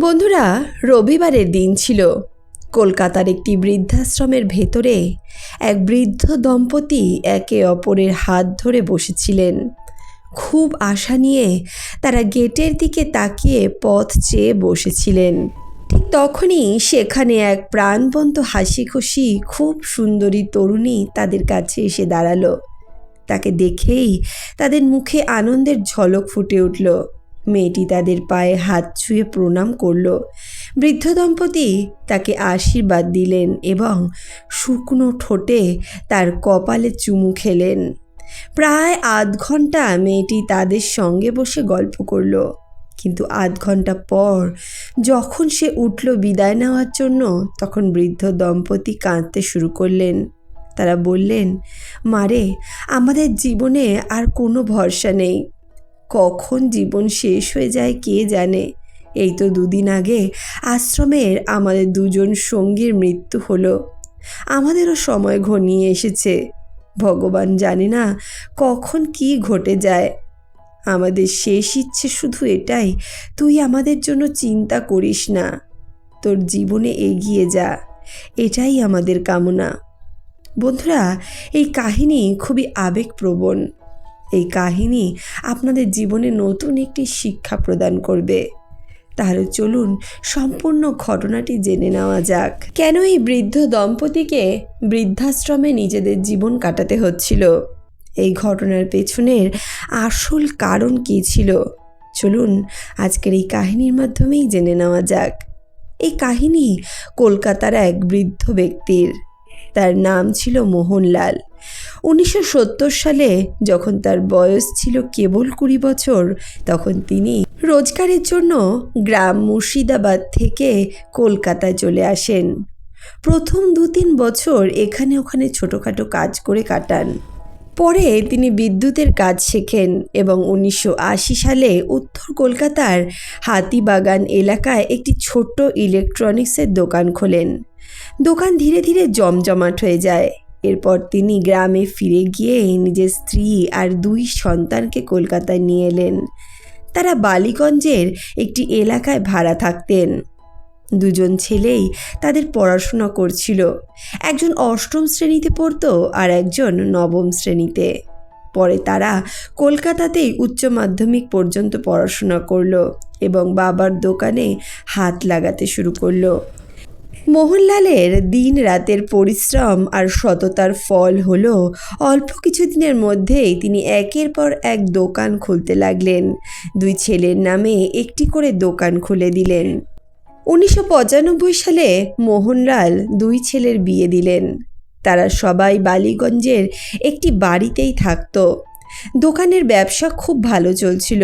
বন্ধুরা, রবিবারের দিন ছিল। কলকাতার একটি বৃদ্ধাশ্রমের ভেতরে এক বৃদ্ধ দম্পতি একে অপরের হাত ধরে বসেছিলেন। খুব আশা নিয়ে তারা গেটের দিকে তাকিয়ে পথ চেয়ে বসেছিলেন। ঠিক তখনই সেখানে এক প্রাণবন্ত হাসি খুশি খুব সুন্দরী তরুণী তাদের কাছে এসে দাঁড়াল। তাকে দেখেই তাদের মুখে আনন্দের ঝলক ফুটে উঠল। মেয়েটি তাদের পায়ে হাত ছুঁয়ে প্রণাম করল। বৃদ্ধ দম্পতি তাকে আশীর্বাদ দিলেন এবং শুকনো ঠোঁটে তার কপালে চুমু খেলেন। প্রায় আধ ঘণ্টা মেয়েটি তাদের সঙ্গে বসে গল্প করল। কিন্তু আধ ঘণ্টা পর যখন সে উঠল বিদায় নেওয়ার জন্য, তখন বৃদ্ধ দম্পতি কাঁদতে শুরু করলেন। তারা বললেন মারে আমাদের জীবনে আর কোনো ভরসা নেই। কখন জীবন শেষ হয়ে যায় কে জানে? এই তো দুদিন আগে আশ্রমের আমাদের দুজন সঙ্গীর মৃত্যু হলো। আমাদেরও সময় ঘনিয়ে এসেছে। ভগবান জানে না কখন কি ঘটে যায়। আমাদের শেষ ইচ্ছে শুধু এটাই, তুই আমাদের জন্য চিন্তা করিস না। তোর জীবনে এগিয়ে যা। এটাই আমাদের কামনা। বন্ধুরা, এই কাহিনী খুবই আবেগপ্রবণ। এই কাহিনী আপনাদের জীবনে নতুন একটি শিক্ষা প্রদান করবে। তাহলে চলুন সম্পূর্ণ ঘটনাটি জেনে নেওয়া যাক। কেন এই বৃদ্ধ দম্পতিকে বৃদ্ধাশ্রমে নিজেদের জীবন কাটাতে হচ্ছিল? এই ঘটনার পেছনের আসল কারণ কী ছিল? চলুন আজকের এই কাহিনীর মাধ্যমেই জেনে নেওয়া যাক। এই কাহিনী কলকাতার এক বৃদ্ধ ব্যক্তির। তার নাম ছিল মোহনলাল। উনিশশো সত্তর সালে যখন তার বয়স ছিল কেবল কুড়ি বছর, তখন তিনি রোজগারের জন্য গ্রাম মুর্শিদাবাদ থেকে কলকাতায় চলে আসেন। প্রথম দু তিন বছর এখানে ওখানে ছোটোখাটো কাজ করে কাটান। পরে তিনি বিদ্যুতের কাজ শেখেন এবং উনিশশো আশি সালে উত্তর কলকাতার হাতিবাগান এলাকায় একটি ছোট্ট ইলেকট্রনিক্সের দোকান খোলেন। দোকান ধীরে ধীরে জমজমাট হয়ে যায়। এরপর তিনি গ্রামে ফিরে গিয়ে নিজের স্ত্রী আর দুই সন্তানকে কলকাতায় নিয়ে এলেন। তারা বালিগঞ্জের একটি এলাকায় ভাড়া থাকতেন। দুজন ছেলেই তাদের পড়াশোনা করছিল। একজন অষ্টম শ্রেণীতে পড়তো আর একজন নবম শ্রেণীতে। পরে তারা কলকাতাতেই উচ্চ মাধ্যমিক পর্যন্ত পড়াশোনা করল এবং বাবার দোকানে হাত লাগাতে শুরু করল। মোহনলালের দিন রাতের পরিশ্রম আর সততার ফল হলো, অল্প কিছুদিনের মধ্যেই তিনি একের পর এক দোকান খুলতে লাগলেন। দুই ছেলের নামে একটি করে দোকান খুলে দিলেন। উনিশশো পঁচানব্বই সালে মোহনলাল দুই ছেলের বিয়ে দিলেন। তারা সবাই বালিগঞ্জের একটি বাড়িতেই থাকত। দোকানের ব্যবসা খুব ভালো চলছিল,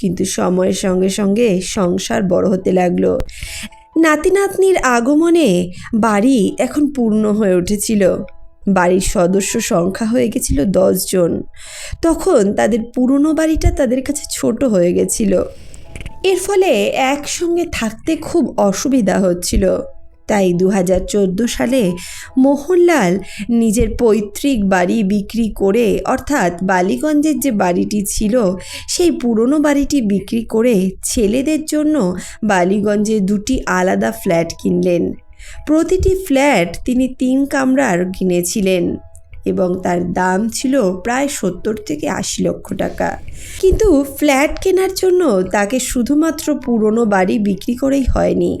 কিন্তু সময়ের সঙ্গে সঙ্গে সংসার বড় হতে লাগল। নাতি নাতনির আগমনে বাড়ি এখন পূর্ণ হয়ে উঠেছিল। বাড়ির সদস্য সংখ্যা হয়ে গেছিল জন। তখন তাদের পুরনো বাড়িটা তাদের কাছে ছোট হয়ে গেছিল। এর ফলে একসঙ্গে থাকতে খুব অসুবিধা হচ্ছিল। তাই দু হাজার চোদ্দ সালে মোহনলাল নিজের পৈতৃক বাড়ি বিক্রি করে, অর্থাৎ বালিগঞ্জের যে বাড়িটি ছিল, সেই পুরনো বাড়িটি বিক্রি করে ছেলেদের জন্য বালিগঞ্জে দুটি আলাদা ফ্ল্যাট কিনলেন। প্রতিটি ফ্ল্যাট তিনি তিন কামরার কিনেছিলেন এবং তার দাম ছিল প্রায় সত্তর থেকে আশি লক্ষ টাকা। কিন্তু ফ্ল্যাট কেনার জন্য তাকে শুধুমাত্র পুরনো বাড়ি বিক্রি করেই হয়নি।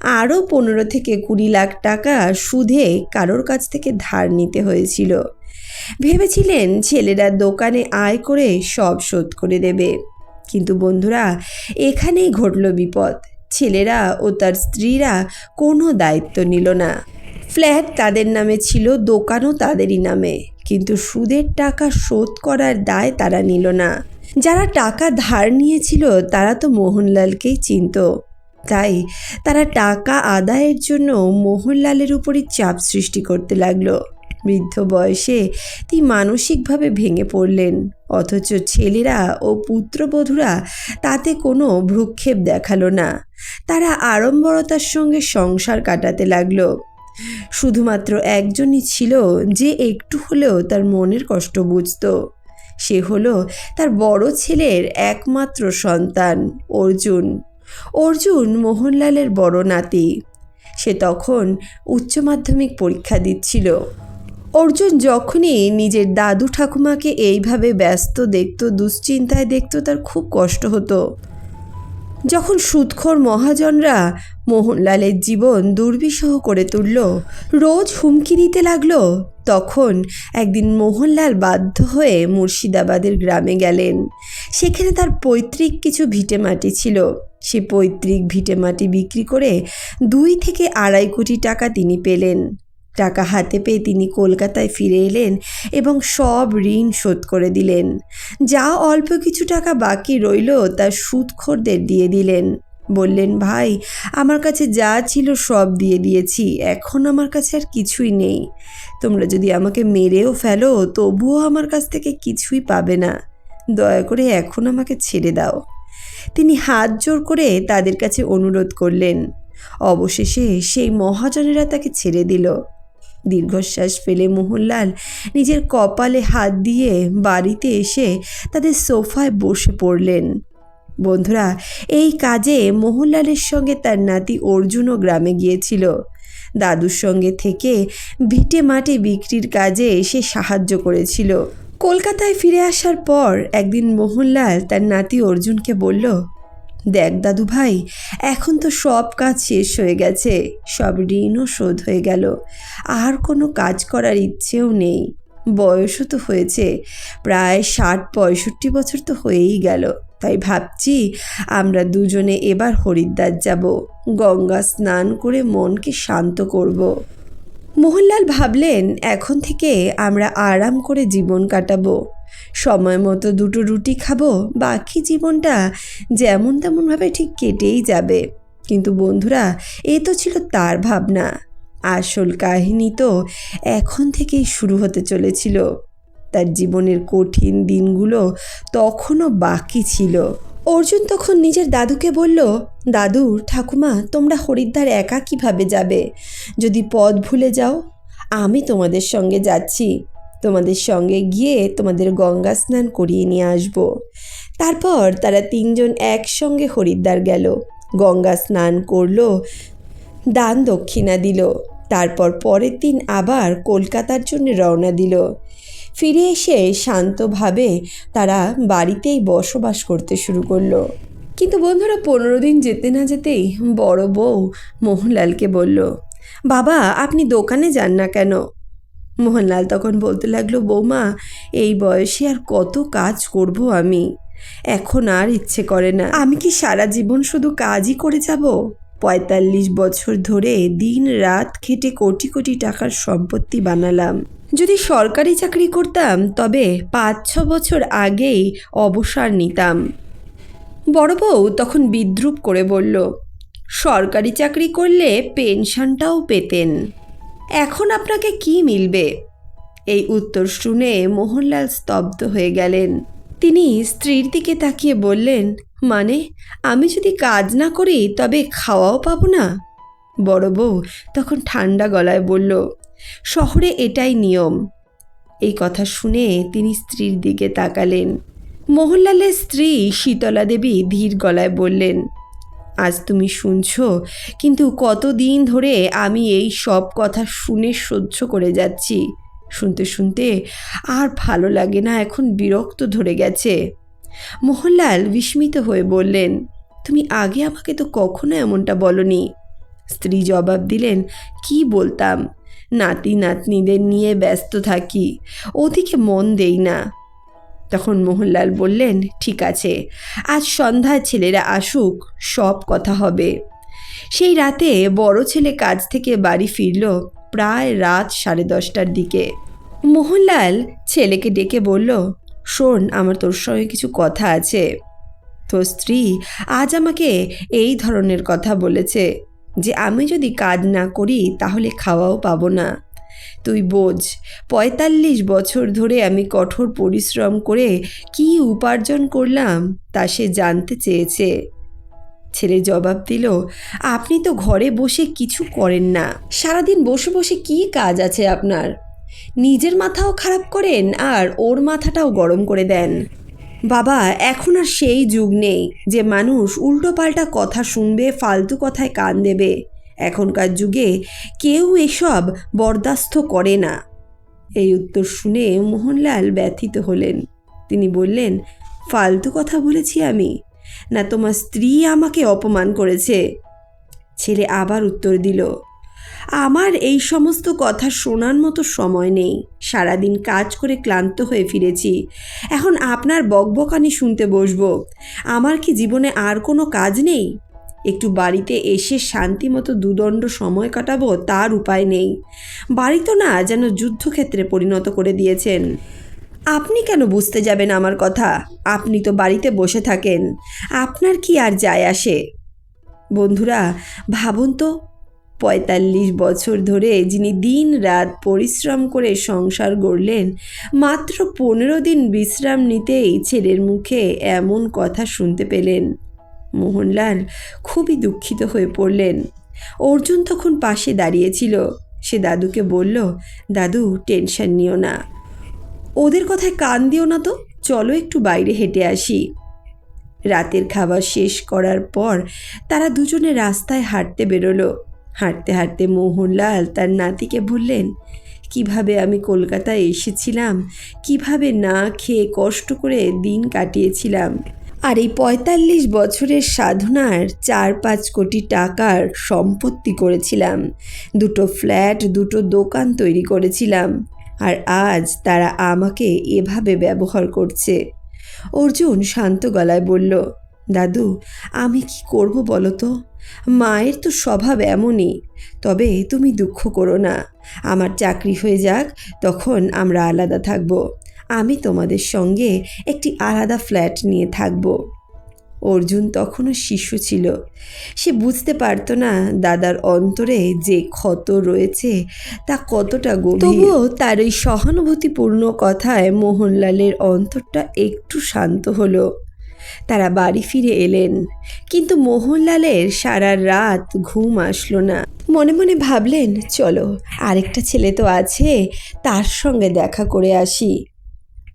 আরও পনেরো থেকে কুড়ি লাখ টাকা সুদে কারোর কাছ থেকে ধার নিতে হয়েছিল। ভেবেছিলেন ছেলেরা দোকানে আয় করে সব শোধ করে দেবে। কিন্তু বন্ধুরা, এখানেই ঘটল বিপদ। ছেলেরা ও তার স্ত্রীরা কোনো দায়িত্ব নিল না। ফ্ল্যাট তাদের নামে ছিল, দোকানও তাদেরই নামে। কিন্তু সুদের টাকা শোধ করার দায় তারা নিল না। যারা টাকা ধার নিয়েছিল, তারা তো মোহনলালকেই চিনত। তাই তারা টাকা আদায়ের জন্য মোহনলালের উপরই চাপ সৃষ্টি করতে লাগল। বৃদ্ধ বয়সে তিনি মানসিকভাবে ভেঙে পড়লেন, অথচ ছেলেরা ও পুত্রবধূরা তাতে কোনো ভ্রুক্ষেপ দেখাল না। তারা আড়ম্বরতার সঙ্গে সংসার কাটাতে লাগল। শুধুমাত্র একজনই ছিল যে একটু হলেও তার মনের কষ্ট বুঝত। সে হলো তার বড় ছেলের একমাত্র সন্তান অর্জুন। অর্জুন মোহনলালের বড় নাতি। সে তখন উচ্চ মাধ্যমিক পরীক্ষা দিচ্ছিল। অর্জুন যখনই নিজের দাদু ঠাকুমাকে এইভাবে ব্যস্ত, দেখত, দুশ্চিন্তায় দেখতো, তার খুব কষ্ট হতো। যখন সুদখোর মহাজনরা মোহনলালের জীবন দুর্বিষহ করে তুলল, রোজ হুমকি দিতে লাগল তখন একদিন মোহনলাল বাধ্য হয়ে মুর্শিদাবাদের গ্রামে গেলেন। সেখানে তার পৈতৃক কিছু ভিটেমাটি ছিল। সে পৈতৃক ভিটেমাটি বিক্রি করে দুই থেকে আড়াই কোটি টাকা তিনি পেলেন। টাকা হাতে পেয়ে তিনি কলকাতায় ফিরে এলেন এবং সব ঋণ শোধ করে দিলেন। যা অল্প কিছু টাকা বাকি রইল তা সুদখোরদের দিয়ে দিলেন। বললেন, ভাই, আমার কাছে যা ছিল সব দিয়ে দিয়েছি, এখন আমার কাছে আর কিছুই নেই। তোমরা যদি আমাকে মেরেও ফেলো, তবুও আমার কাছ থেকে কিছুই পাবে না। দয়া করে এখন আমাকে ছেড়ে দাও। তিনি হাত জোর করে তাদের কাছে অনুরোধ করলেন। অবশেষে সেই মহাজনেরা তাকে ছেড়ে দিল। দীর্ঘশ্বাস ফেলে মোহনলাল নিজের কপালে হাত দিয়ে বাড়িতে এসে তাদের সোফায় বসে পড়লেন। বন্ধুরা, এই কাজে মোহনলালের সঙ্গে তার নাতি অর্জুনও গ্রামে গিয়েছিল। দাদুর সঙ্গে থেকে ভিটে মাটি বিক্রির কাজে সে সাহায্য করেছিল। কলকাতায় ফিরে আসার পর একদিন মোহনলাল তার নাতি অর্জুনকে বলল, দেখ দাদু ভাই, এখন তো সব কাজ শেষ হয়ে গেছে, সব ঋণও শোধ হয়ে গেল, আর কোনো কাজ করার ইচ্ছেও নেই। বয়সও তো হয়েছে, প্রায় ষাট পঁয়ষট্টি বছর তো হয়েই গেল। তাই ভাবছি আমরা দুজনে এবার হরিদ্বার যাব। গঙ্গা স্নান করে মনকে শান্ত করব। মোহনলাল ভাবলেন, এখন থেকে আমরা আরাম করে জীবন কাটাবো। সময় মতো দুটো রুটি খাব, বাকি জীবনটা যেমন তেমনভাবে ঠিক কেটেই যাবে। কিন্তু বন্ধুরা, এ তো ছিল তার ভাবনা। আসল কাহিনী তো এখন থেকেই শুরু হতে চলেছিল। তার জীবনের কঠিন দিনগুলো তখনও বাকি ছিল। অর্জুন তখন নিজের দাদুকে বলল, দাদু, ঠাকুমা, তোমরা হরিদ্বার একা কীভাবে যাবে? যদি পথ ভুলে যাও, আমি তোমাদের সঙ্গে যাচ্ছি। তোমাদের সঙ্গে গিয়ে তোমাদের গঙ্গা স্নান করিয়ে নিয়ে আসব। তারপর তারা তিনজন একসঙ্গে হরিদ্বার গেল। গঙ্গা স্নান করল, দান দক্ষিণা দিল। তারপর পরের দিন আবার কলকাতার জন্য রওনা দিল। ফিরে এসে শান্তভাবে তারা বাড়িতেই বসবাস করতে শুরু করল। কিন্তু বন্ধুরা, পনেরো দিন যেতে না যেতেই বড় বউ মোহনলালকে বলল, বাবা, আপনি দোকানে যান না কেন? মোহনলাল তখন বলতে লাগল, বৌমা, এই বয়সে আর কত কাজ করব আমি। এখন আর ইচ্ছে করে না। আমি কি সারা জীবন শুধু কাজই করে যাব? পঁয়তাল্লিশ বছর ধরে দিন রাত খেটে কোটি কোটি টাকার সম্পত্তি বানালাম। যদি সরকারি চাকরি করতাম, তবে পাঁচ ছ বছর আগেই অবসর নিতাম। বড় বউ তখন বিদ্রুপ করে বলল, সরকারি চাকরি করলে পেনশনটাও পেতেন। এখন আপনাকে কি মিলবে? এই উত্তর শুনে মোহনলাল স্তব্ধ হয়ে গেলেন। তিনি স্ত্রীর দিকে তাকিয়ে বললেন মানে আমি যদি কাজ না করি, তবে খাওয়াও পাবো না? বড় বউ তখন ঠান্ডা গলায় বলল শহরে এটাই নিয়ম। এই কথা শুনে তিনি স্ত্রীর দিকে তাকালেন। মোহনলালের স্ত্রী শীতলা দেবী ধীর গলায় বললেন, আজ তুমি শুনছ, কিন্তু কতদিন ধরে আমি এই সব কথা শুনে সহ্য করে যাচ্ছি। শুনতে শুনতে আর ভালো লাগে না, এখন বিরক্ত ধরে গেছে। মোহনলাল বিস্মিত হয়ে বললেন, তুমি আগে আমাকে তো কখনো এমনটা বলনি। স্ত্রী জবাব দিলেন, কি বলতাম? নাতি নাতনিদের নিয়ে ব্যস্ত থাকি, ওদিকে মন দেই না। তখন মোহনলাল বললেন, ঠিক আছে, আজ সন্ধ্যায় ছেলেরা আসুক, সব কথা হবে। সেই রাতে বড় ছেলে কাজ থেকে বাড়ি ফিরল প্রায় রাত সাড়ে দশটার দিকে। মোহনলাল ছেলেকে ডেকে বলল, শোন, আমার তোর সঙ্গে কিছু কথা আছে। তোর স্ত্রী আজ আমাকে এই ধরনের কথা বলেছে। যে আমি যদি কাজ না করি, তাহলে খাওয়াও পাবো না। তুই বোঝ, পঁয়তাল্লিশ বছর ধরে আমি কঠোর পরিশ্রম করে কি উপার্জন করলাম, তা সে জানতে চেয়েছে। ছেলে জবাব দিল, আপনি তো ঘরে বসে কিছু করেন না। সারাদিন বসে বসে কি কাজ আছে আপনার? নিজের মাথাও খারাপ করেন আর ওর মাথাটাও গরম করে দেন। বাবা, এখন আর সেই যুগ নেই যে মানুষ উল্টোপাল্টা কথা শুনবে, ফালতু কথায় কান দেবে। এখনকার যুগে কেউ এসব বরদাস্ত করে না। এই উত্তর শুনে মোহনলাল ব্যথিত হলেন। তিনি বললেন, ফালতু কথা বলেছি আমি? না, তোমার স্ত্রী আমাকে অপমান করেছে? ছেলে আবার উত্তর দিল আমার এই সমস্ত কথা শোনার মতো সময় নেই। সারাদিন কাজ করে ক্লান্ত হয়ে ফিরেছি। এখন আপনার বকবকানি শুনতে বসবো। আমার কি জীবনে আর কোনো কাজ নেই? একটু বাড়িতে এসে শান্তি মতো দুদণ্ড সময় কাটাবো তার উপায় নেই। বাড়ি তো না, যেন যুদ্ধক্ষেত্রে পরিণত করে দিয়েছেন। আপনি কেন বুঝতে যাবেন আমার কথা? আপনি তো বাড়িতে বসে থাকেন। আপনার কি আর যায় আসে? বন্ধুরা, ভাবুন তো পঁয়তাল্লিশ বছর ধরে যিনি দিন রাত পরিশ্রম করে সংসার গড়লেন, মাত্র পনেরো দিন বিশ্রাম নিতেই ছেলের মুখে এমন কথা শুনতে পেলেন। মোহনলাল খুবই দুঃখিত হয়ে পড়লেন। অর্জুন তখন পাশে দাঁড়িয়েছিল। সে দাদুকে বলল, দাদু, টেনশন নিও না। ওদের কথায় কান দিও না তো, চলো একটু বাইরে হেঁটে আসি। রাতের খাবার শেষ করার পর তারা দুজনে রাস্তায় হাঁটতে বেরোলো। হাঁটতে হাঁটতে মোহনলাল তার নাতিকে বললেন, কীভাবে আমি কলকাতায় এসেছিলাম? কীভাবে না খেয়ে কষ্ট করে দিন কাটিয়েছিলাম? আর এই পঁয়তাল্লিশ বছরের সাধনার চার পাঁচ কোটি টাকার সম্পত্তি করেছিলাম। দুটো ফ্ল্যাট, দুটো দোকান তৈরি করেছিলাম। আর আজ তারা আমাকে এভাবে ব্যবহার করছে। অর্জুন শান্ত গলায় বলল দাদু, আমি কি করব বলো তো? মায়ের তো স্বভাব এমনই। তবে তুমি দুঃখ করো না। আমার চাকরি হয়ে যাক, তখন আমরা আলাদা থাকব। আমি তোমাদের সঙ্গে একটি আলাদা ফ্ল্যাট নিয়ে থাকব। অর্জুন তখনও শিশু ছিল। সে বুঝতে পারতো না দাদার অন্তরে যে ক্ষত রয়েছে, তা কতটা গভীর। তবুও তার ওই সহানুভূতিপূর্ণ কথায় মোহনলালের অন্তরটা একটু শান্ত হলো। তারা বাড়ি ফিরে এলেন। কিন্তু মোহনলালের সারা রাত ঘুম আসলো না। মনে মনে ভাবলেন, চলো, আরেকটা ছেলে তো আছে, তার সঙ্গে দেখা করে আসি।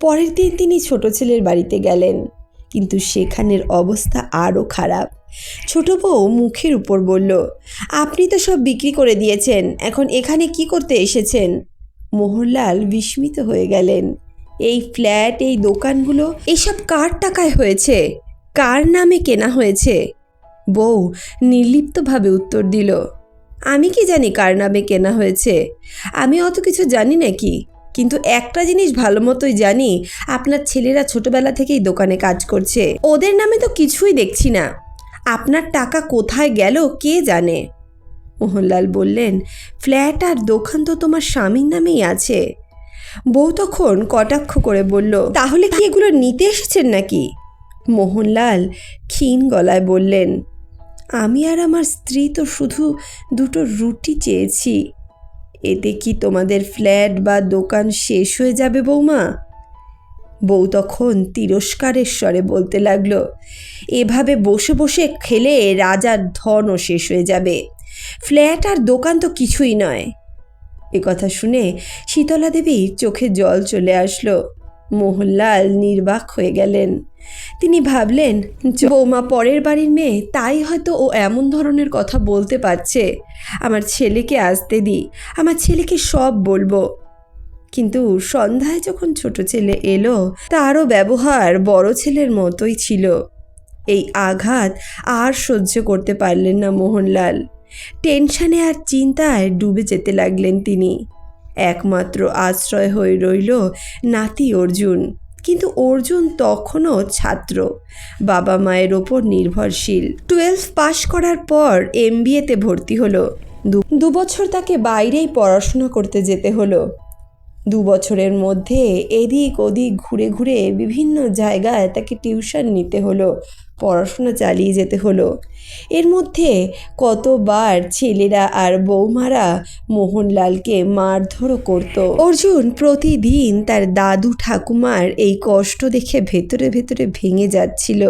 পরের দিন তিনি ছোট ছেলের বাড়িতে গেলেন, কিন্তু সেখানের অবস্থা আরও খারাপ। ছোট বউ মুখের উপর বলল, আপনি তো সব বিক্রি করে দিয়েছেন, এখন এখানে কি করতে এসেছেন? মোহনলাল বিস্মিত হয়ে গেলেন। এই ফ্ল্যাট, এই দোকানগুলো, এসব কার টাকায় হয়েছে? কার নামে কেনা হয়েছে? বউ নির্লিপ্তভাবে উত্তর দিল, আমি কি জানি কার নামে কেনা হয়েছে? আমি অত কিছু জানি নাকি? কিন্তু একটা জিনিস ভালো মতোই জানি, আপনার ছেলেরা ছোটবেলা থেকেই দোকানে কাজ করছে। ওদের নামে তো কিছুই দেখছি না। আপনার টাকা কোথায় গেল কে জানে? মোহনলাল বললেন, ফ্ল্যাট আর দোকান তো তোমার স্বামীর নামেই আছে। বউ তখন কটাক্ষ করে বলল, তাহলে কি এগুলো নিতে এসেছেন নাকি? মোহনলাল ক্ষীণ গলায় বললেন, আমি আর আমার স্ত্রী তো শুধু দুটো রুটি চেয়েছি। এতে কি তোমাদের ফ্ল্যাট বা দোকান শেষ হয়ে যাবে বৌমা বউ তখন তিরস্কারের স্বরে বলতে লাগল, এভাবে বসে বসে খেলে রাজার ধনও শেষ হয়ে যাবে। ফ্ল্যাট আর দোকান তো কিছুই নয়। এ কথা শুনে শীতলা দেবীর চোখে জল চলে আসলো। মোহনলাল নির্বাক হয়ে গেলেন। তিনি ভাবলেন বৌমা পরের বাড়ির মেয়ে, তাই হয়তো ও এমন ধরনের কথা বলতে পারছে। আমার ছেলেকে আসতে দিই আমার ছেলেকে সব বলব। কিন্তু সন্ধ্যায় যখন ছোট ছেলে এলো, তারও ব্যবহার বড় ছেলের মতোই ছিল। এই আঘাত আর সহ্য করতে পারলেন না মোহনলাল। টেনশনে আর চিন্তায় ডুবে যেতে লাগলেন তিনি। একমাত্র আশ্রয় হয়ে রইল নাতি অর্জুন। কিন্তু অর্জুন তখনও ছাত্র। বাবা মায়ের ওপর নির্ভরশীল। টুয়েলভ পাশ করার পর এম বিএতে ভর্তি হলো। দু বছর তাকে বাইরেই পড়াশোনা করতে যেতে হলো। দু বছরের মধ্যে এদিক ওদিক ঘুরে ঘুরে বিভিন্ন জায়গায় তাকে টিউশন নিতে হলো, পড়াশোনা চালিয়ে যেতে হলো। এর মধ্যে কতবার ছেলেরা আর বৌমারা মোহনলালকে মারধরও করত। অর্জুন প্রতিদিন তার দাদু ঠাকুমার এই কষ্ট দেখে ভেতরে ভেতরে ভেঙে যাচ্ছিল।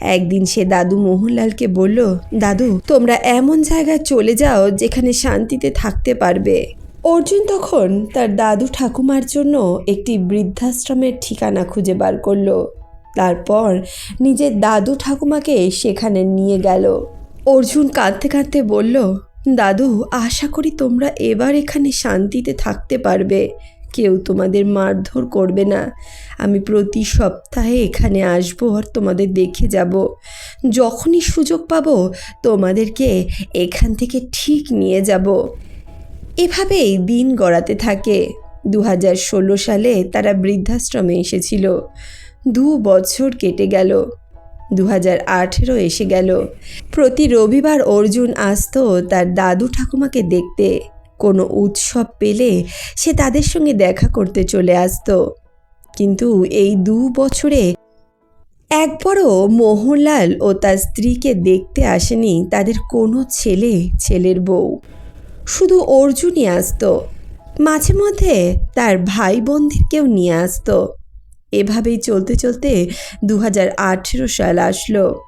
একদিন সে দাদু মোহনলালকে বলল, দাদু, তোমরা এমন জায়গায় চলে যাও যেখানে শান্তিতে থাকতে পারবে। অর্জুন তখন তার দাদু ঠাকুমার জন্য একটি বৃদ্ধাশ্রমের ঠিকানা খুঁজে বার করল। তারপর নিজের দাদু ঠাকুমাকে সেখানে নিয়ে গেল। অর্জুন কাঁদতে কাঁদতে বলল, দাদু, আশা করি তোমরা এবার এখানে শান্তিতে থাকতে পারবে। কেউ তোমাদের মারধর করবে না। আমি প্রতি সপ্তাহে এখানে আসব আর তোমাদের দেখে যাব। যখনই সুযোগ পাবো, তোমাদেরকে এখান থেকে ঠিক নিয়ে যাব। এভাবেই দিন গড়াতে থাকে। দু হাজার ষোলো সালে তারা বৃদ্ধাশ্রমে এসেছিল। দু বছর কেটে গেল। দু হাজার আঠেরো এসে গেল। প্রতি রবিবার অর্জুন আসতো তার দাদু ঠাকুমাকে দেখতে। কোনো উৎসব পেলে সে তাদের সঙ্গে দেখা করতে চলে আসতো। কিন্তু এই দু বছরে একবারও মোহনলাল ও তার স্ত্রীকে দেখতে আসেনি তাদের কোনো ছেলে, ছেলের বউ। শুধু অর্জুনই আসতো। মাঝে মধ্যে তার ভাই বোনদেরকেও নিয়ে আসতো। এভাবেই চলতে চলতে দু আঠেরো সাল আসলো।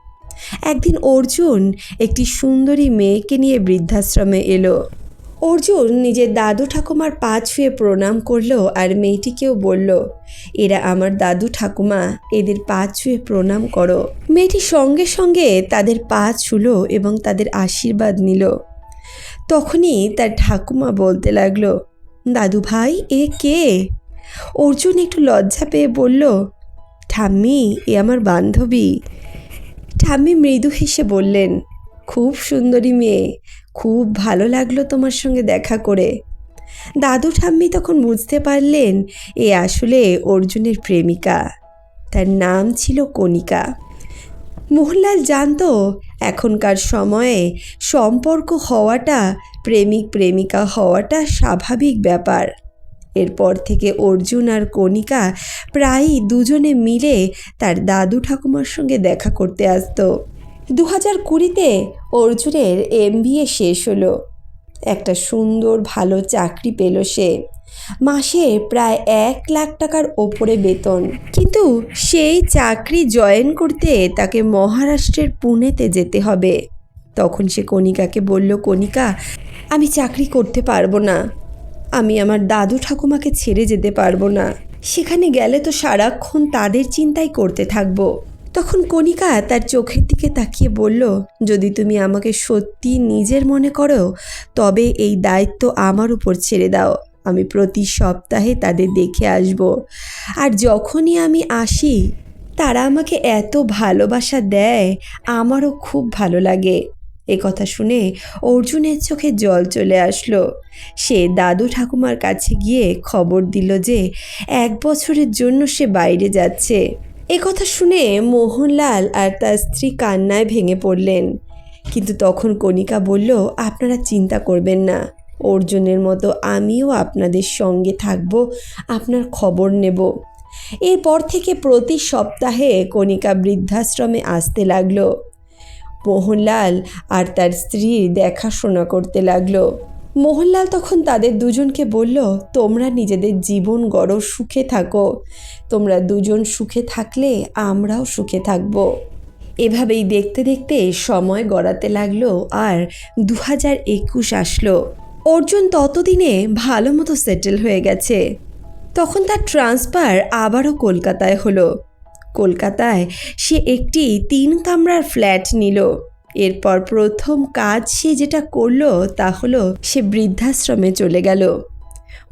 একদিন অর্জুন একটি সুন্দরী মেয়েকে নিয়ে বৃদ্ধাশ্রমে এলো। অর্জুন নিজের দাদু ঠাকুমার পা ছুঁয়ে প্রণাম করল আর মেয়েটিকেও বলল, এরা আমার দাদু ঠাকুমা, এদের পা ছুঁয়ে প্রণাম করো। মেয়েটি সঙ্গে সঙ্গে তাদের পা ছুলো এবং তাদের আশীর্বাদ নিল। তখনই তার ঠাকুমা বলতে লাগল, দাদু ভাই, এ কে? অর্জুন একটু লজ্জা পেয়ে বলল, ঠাম্মি, এ আমার বান্ধবী। ঠাম্মি মৃদু হেসে বললেন, খুব সুন্দরী মেয়ে, খুব ভালো লাগল তোমার সঙ্গে দেখা করে। দাদু ঠাম্মি তখন বুঝতে পারলেন, এ আসলে অর্জুনের প্রেমিকা। তার নাম ছিল কণিকা। মোহনলাল জানতো, এখনকার সময়ে সম্পর্ক হওয়াটা, প্রেমিক প্রেমিকা হওয়াটা স্বাভাবিক ব্যাপার। এরপর থেকে অর্জুন আর কণিকা প্রায়ই দুজনে মিলে তার দাদু ঠাকুমার সঙ্গে দেখা করতে আসতো। দু হাজার কুড়িতে অর্জুনের এম শেষ হলো। একটা সুন্দর ভালো চাকরি পেল সে। মাসে প্রায় এক লাখ টাকার ওপরে বেতন। কিন্তু সেই চাকরি জয়েন করতে তাকে মহারাষ্ট্রের পুনেতে যেতে হবে। তখন সে কণিকাকে বলল, কণিকা, আমি চাকরি করতে পারব না। আমি আমার দাদু ঠাকুমাকে ছেড়ে যেতে পারব না। সেখানে গেলে তো সারাক্ষণ তাদের চিন্তাই করতে থাকব। তখন কণিকা তার চোখের দিকে তাকিয়ে বলল, যদি তুমি আমাকে সত্যি নিজের মনে করো, তবে এই দায়িত্ব আমার উপর ছেড়ে দাও। আমি প্রতি সপ্তাহে তাদের দেখে আসব। আর যখনই আমি আসি, তারা আমাকে এত ভালোবাসা দেয়, আমারও খুব ভালো লাগে। এ কথা শুনে অর্জুনের চোখে জল চলে আসলো। সে দাদু ঠাকুমার কাছে গিয়ে খবর দিল যে, এক বছরের জন্য সে বাইরে যাচ্ছে। এ কথা শুনে মোহনলাল আর তার স্ত্রী কান্নায় ভেঙে পড়লেন। কিন্তু তখন কণিকা বলল, আপনারা চিন্তা করবেন না। অর্জুনের মতো আমিও আপনাদের সঙ্গে থাকব, আপনার খবর নেব। এরপর থেকে প্রতি সপ্তাহে কণিকা বৃদ্ধাশ্রমে আসতে লাগল। মোহনলাল আর তার স্ত্রী দেখাশোনা করতে লাগল। মোহনলাল তখন তাদের দুজনকে বলল, তোমরা নিজেদের জীবন গড়ো, সুখে থাকো। তোমরা দুজন সুখে থাকলে আমরাও সুখে থাকব। এভাবেই দেখতে দেখতে সময় গড়াতে লাগল আর দু হাজার একুশ আসলো। অর্জুন ততদিনে ভালো মতো সেটেল হয়ে গেছে। তখন তার ট্রান্সফার আবারও কলকাতায় হলো। কলকাতায় সে একটি তিন কামরার ফ্ল্যাট নিল। এরপর প্রথম কাজ সে যেটা করল তা হলো সে বৃদ্ধাশ্রমে চলে গেল।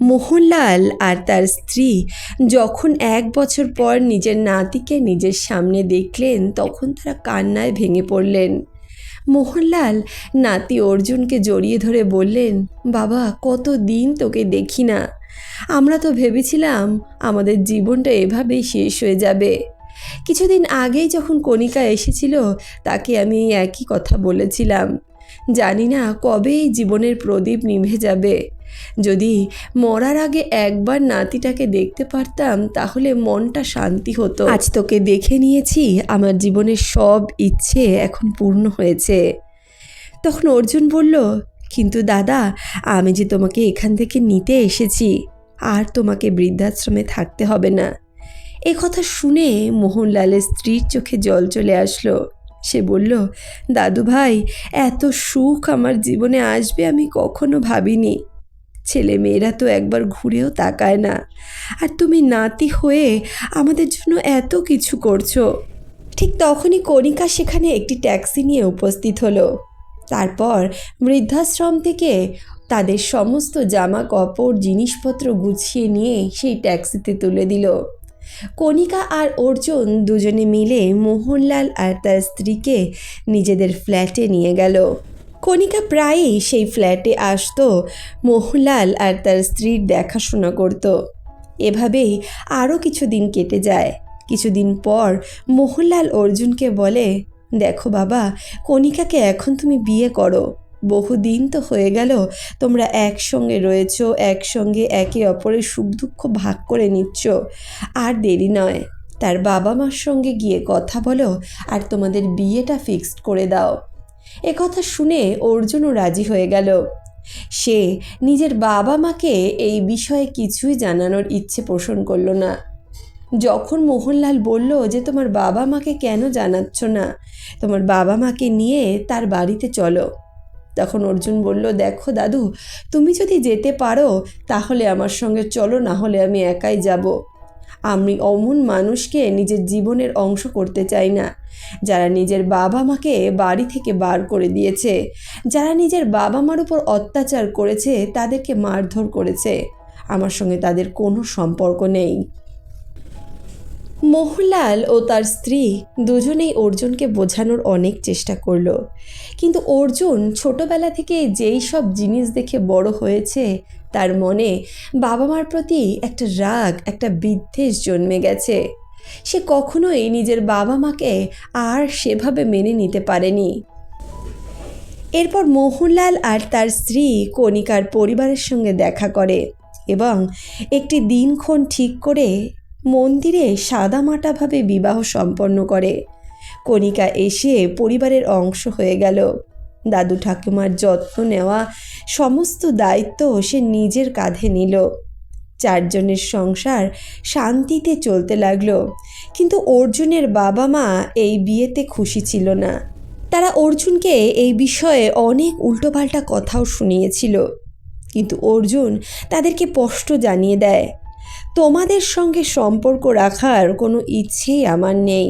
মোহনলাল আর তার স্ত্রী যখন এক বছর পর নিজের নাতিকে নিজের সামনে দেখলেন, তখন তারা কান্নায় ভেঙে পড়লেন। মোহনলাল, নাতি অর্জুনকে জড়িয়ে ধরে বললেন, বাবা কত দিন তোকে দেখি না। আমরা তো ভেবেছিলাম আমাদের জীবনটা এভাবেই শেষ হয়ে যাবে। কিছুদিন আগেই যখন কণিকা এসেছিল, তাকে আমি একই কথা বলেছিলাম। জানি না কবে এই জীবনের প্রদীপ নিভে যাবে। যদি মরার আগে একবার নাতিটাকে দেখতে পারতাম, তাহলে মনটা শান্তি হতো। আজ তোকে দেখে নিয়েছি, আমার জীবনের সব ইচ্ছে এখন পূর্ণ হয়েছে। তখন অর্জুন বলল, কিন্তু দাদা, আমি যে তোমাকে এখান থেকে নিতে এসেছি, আর তোমাকে বৃদ্ধাশ্রমে থাকতে হবে না। এ কথা শুনে মোহনলালের স্ত্রীর চোখে জল চলে আসলো। সে বলল দাদু ভাই এত সুখ আমার জীবনে আসবে আমি কখনো ভাবিনি। ছেলে মেয়েরা তো একবার ঘুরেও তাকায় না। আর তুমি নাতি হয়ে আমাদের জন্য এত কিছু করছ। ঠিক তখনই কণিকা সেখানে একটি ট্যাক্সি নিয়ে উপস্থিত হলো। তারপর বৃদ্ধাশ্রম থেকে তাদের সমস্ত জামা কাপড় জিনিসপত্র গুছিয়ে নিয়ে সেই ট্যাক্সিতে তুলে দিল। কণিকা আর অর্জুন দুজনে মিলে মোহনলাল আর তার স্ত্রীকে নিজেদের ফ্ল্যাটে নিয়ে গেল। কণিকা প্রায়ই সেই ফ্ল্যাটে আসতো, মোহনলাল আর তার স্ত্রীর দেখাশোনা করত। এভাবেই আরও কিছুদিন কেটে যায়। কিছুদিন পর মোহনলাল অর্জুনকে বলে, দেখো বাবা, কণিকাকে এখন তুমি বিয়ে করো। বহুদিন তো হয়ে গেল, তোমরা একসঙ্গে রয়েছো, একসঙ্গে একে অপরের সুখ দুঃখ ভাগ করে নিচ্ছ। আর দেরি নয়। তার বাবা মার সঙ্গে গিয়ে কথা বলো আর তোমাদের বিয়েটা ফিক্সড করে দাও। এ কথা শুনে অর্জুনও রাজি হয়ে গেল। সে নিজের বাবা মাকে এই বিষয়ে কিছুই জানানোর ইচ্ছে পোষণ করল না। যখন মোহনলাল বলল যে, তোমার বাবা মাকে কেন জানাচ্ছ না? তোমার বাবা মাকে নিয়ে তার বাড়িতে চলো। তখন অর্জুন বলল, দেখো দাদু, তুমি যদি যেতে পারো, তাহলে আমার সঙ্গে চলো, না হলে আমি একাই যাব। আমি অমন মানুষকে নিজের জীবনের অংশ করতে চাই না। যারা নিজের বাবা মাকে বাড়ি থেকে বার করে দিয়েছে, যারা নিজের বাবা মার উপর অত্যাচার করেছে, তাদেরকে মারধর করেছে। আমার সঙ্গে তাদের কোনো সম্পর্ক নেই। মোহনলাল ও তার স্ত্রী দুজনেই অর্জুনকে বোঝানোর অনেক চেষ্টা করল। কিন্তু অর্জুন ছোটবেলা থেকে যেই সব জিনিস দেখে বড় হয়েছে তার মনে বাবা মার প্রতি একটা রাগ, একটা বিদ্বেষ জন্মে গেছে। সে কখনোই নিজের বাবা মাকে আর সেভাবে মেনে নিতে পারেনি। এরপর মোহনলাল আর তার স্ত্রী কণিকার পরিবারের সঙ্গে দেখা করে এবং একটি দিনক্ষণ ঠিক করে মন্দিরে সাদামাটাভাবে বিবাহ সম্পন্ন করে। কণিকা এসে পরিবারের অংশ হয়ে গেল। দাদু ঠাকুমার যত্ন নেওয়া সমস্ত দায়িত্ব সে নিজের কাঁধে নিল। চারজনের সংসার শান্তিতে চলতে লাগল, কিন্তু অর্জুনের বাবা মা এই বিয়েতে খুশি ছিল না। তারা অর্জুনকে এই বিষয়ে অনেক উল্টোপাল্টা কথাও শুনিয়েছিল, কিন্তু অর্জুন তাদেরকে স্পষ্ট জানিয়ে দেয়, তোমাদের সঙ্গে সম্পর্ক রাখার কোনো ইচ্ছেই আমার নেই।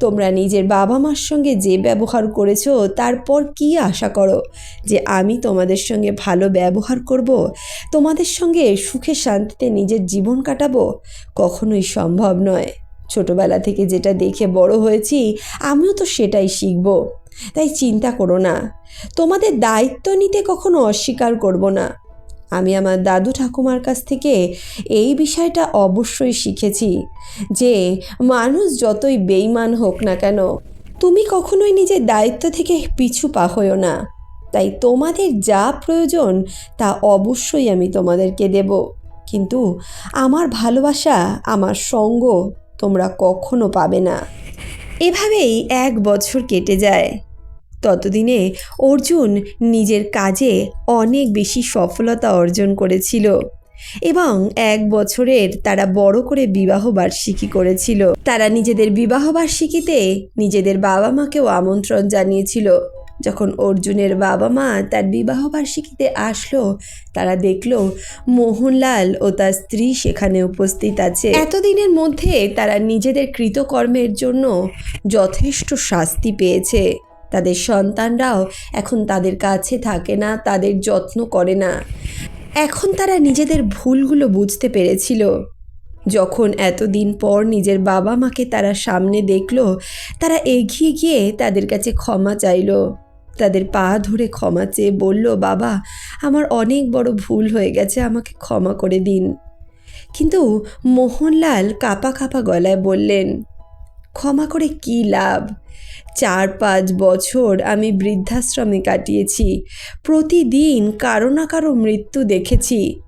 তোমরা নিজের বাবা মার সঙ্গে যে ব্যবহার করেছ, তারপর কি আশা করো? যে আমি তোমাদের সঙ্গে ভালো ব্যবহার করব? তোমাদের সঙ্গে সুখে শান্তিতে নিজের জীবন কাটাবো? কখনোই সম্ভব নয়। ছোটবেলা থেকে যেটা দেখে বড় হয়েছি, আমিও তো সেটাই শিখব। তাই চিন্তা করো না। তোমাদের দায়িত্ব নিতে কখনো অস্বীকার করব না। আমি আমার দাদু ঠাকুমার কাছ থেকে এই বিষয়টা অবশ্যই শিখেছি যে মানুষ যতই বেইমান হোক না কেন, তুমি কখনোই নিজের দায়িত্ব থেকে পিছু পা হইও না। তাই তোমাদের যা প্রয়োজন তা অবশ্যই আমি তোমাদেরকে দেব। কিন্তু আমার ভালোবাসা, আমার সঙ্গ তোমরা কখনো পাবে না। এভাবেই এক বছর কেটে যায়। ততদিনে অর্জুন নিজের কাজে অনেক বেশি সফলতা অর্জন করেছিল এবং এক বছরের তারা বড় করে বিবাহ বার্ষিকী করেছিল। তারা নিজেদের বিবাহ বার্ষিকীতে নিজেদের বাবা মাকেও আমন্ত্রণ জানিয়েছিল। যখন অর্জুনের বাবা মা তার বিবাহ বার্ষিকীতে আসলো, তারা দেখল মোহনলাল ও তার স্ত্রী সেখানে উপস্থিত আছে। এতদিনের মধ্যে তারা নিজেদের কৃতকর্মের জন্য যথেষ্ট শাস্তি পেয়েছে। তাদের সন্তানরাও এখন তাদের কাছে থাকে না, তাদের যত্ন করে না। এখন তারা নিজেদের ভুলগুলো বুঝতে পেরেছিল। যখন এতদিন পর নিজের বাবা মাকে তারা সামনে দেখল, তারা এগিয়ে গিয়ে তাদের কাছে ক্ষমা চাইলো। তাদের পা ধরে ক্ষমা চেয়ে বলল, বাবা, আমার অনেক বড় ভুল হয়ে গেছে, আমাকে ক্ষমা করে দিন। কিন্তু মোহনলাল কাপা কাপা গলায় বললেন, ক্ষমা করে কী লাভ? চার পাঁচ বছর আমি বৃদ্ধাশ্রমে কাটিয়েছি। প্রতিদিন কারও না কারও মৃত্যু দেখেছি।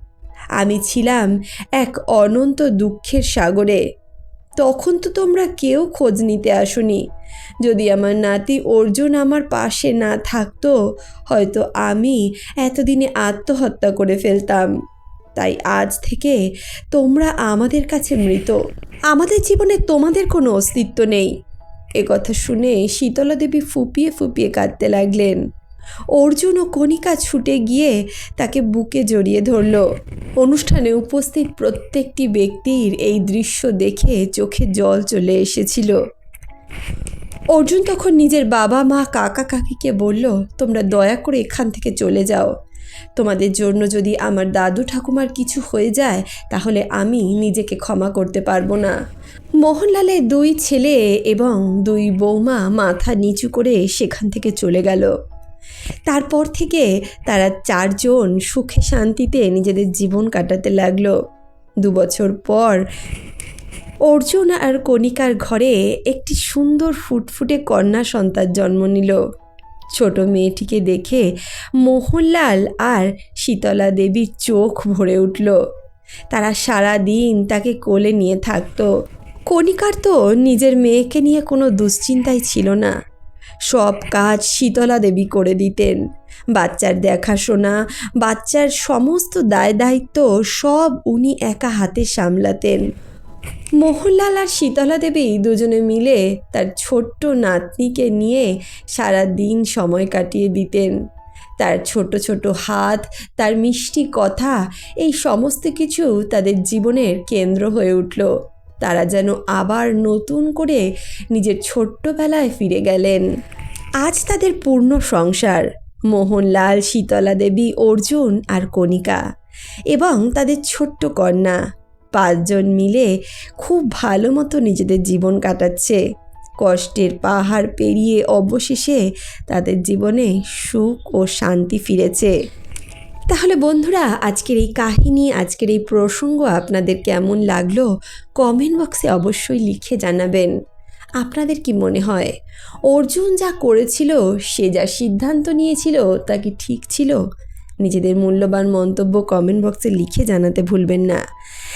আমি ছিলাম এক অনন্ত দুঃখের সাগরে। তখন তো তোমরা কেউ খোঁজ নিতে আসনি। যদি আমার নাতি অর্জুন আমার পাশে না থাকতো, হয়তো আমি এতদিনে আত্মহত্যা করে ফেলতাম। তাই আজ থেকে তোমরা আমাদের কাছে মৃত। আমাদের জীবনে তোমাদের কোনো অস্তিত্ব নেই। এ কথা শুনে শীতলা দেবী ফুপিয়ে ফুপিয়ে কাঁদতে লাগলেন। অর্জুন ও কণিকা ছুটে গিয়ে তাকে বুকে জড়িয়ে ধরল। অনুষ্ঠানে উপস্থিত প্রত্যেকটি ব্যক্তির এই দৃশ্য দেখে চোখে জল চলে এসেছিল। অর্জুন তখন নিজের বাবা মা কাকা কাকিকে বলল, তোমরা দয়া করে এখান থেকে চলে যাও। তোমাদের জন্য যদি আমার দাদু ঠাকুমার কিছু হয়ে যায়, তাহলে আমি নিজেকে ক্ষমা করতে পারব না। মোহনলালের দুই ছেলে এবং দুই বৌমা মাথা নিচু করে সেখান থেকে চলে গেল। তারপর থেকে তারা চারজন সুখে শান্তিতে নিজেদের জীবন কাটাতে লাগল। দু বছর পর অর্জুন আর কণিকার ঘরে একটি সুন্দর ফুটফুটে কন্যা সন্তান জন্ম নিল। ছোট মেয়েটিকে দেখে মোহনলাল আর শীতলা দেবীর চোখ ভরে উঠল। তারা সারা দিন তাকে কোলে নিয়ে থাকতো। কণিকার তো নিজের মেয়েকে নিয়ে কোনো দুশ্চিন্তাই ছিল না। সব কাজ শীতলা দেবী করে দিতেন। বাচ্চার দেখাশোনা, বাচ্চার সমস্ত দায় দায়িত্ব সব উনি একা হাতে সামলাতেন। মোহনলাল আর শীতলা দেবী দুজনে মিলে তার ছোট্ট নাতনিকে নিয়ে সারা দিন সময় কাটিয়ে দিতেন। তার ছোট ছোট হাত, তার মিষ্টি কথা, এই সমস্ত কিছু তাদের জীবনের কেন্দ্র হয়ে উঠল। তারা যেন আবার নতুন করে নিজের ছোট্টবেলায় ফিরে গেলেন। আজ তাদের পূর্ণ সংসার, মোহনলাল, শীতলা দেবী, অর্জুন আর কণিকা এবং তাদের ছোট্ট কন্যা। পাঁচজন মিলে খুব ভালো মতো নিজেদের জীবন কাটাচ্ছে। কষ্টের পাহাড় পেরিয়ে অবশেষে তাদের জীবনে সুখ ও শান্তি ফিরেছে। তাহলে বন্ধুরা, আজকের এই কাহিনী, আজকের এই প্রসঙ্গ আপনাদের কেমন লাগল? কমেন্ট বক্সে অবশ্যই লিখে জানাবেন। আপনাদের কি মনে হয়? অর্জুন যা করেছিল, সে যা সিদ্ধান্ত নিয়েছিল, তা কি ঠিক ছিল? নিজেদের মূল্যবান মন্তব্য কমেন্ট বক্সে লিখে জানাতে ভুলবেন না।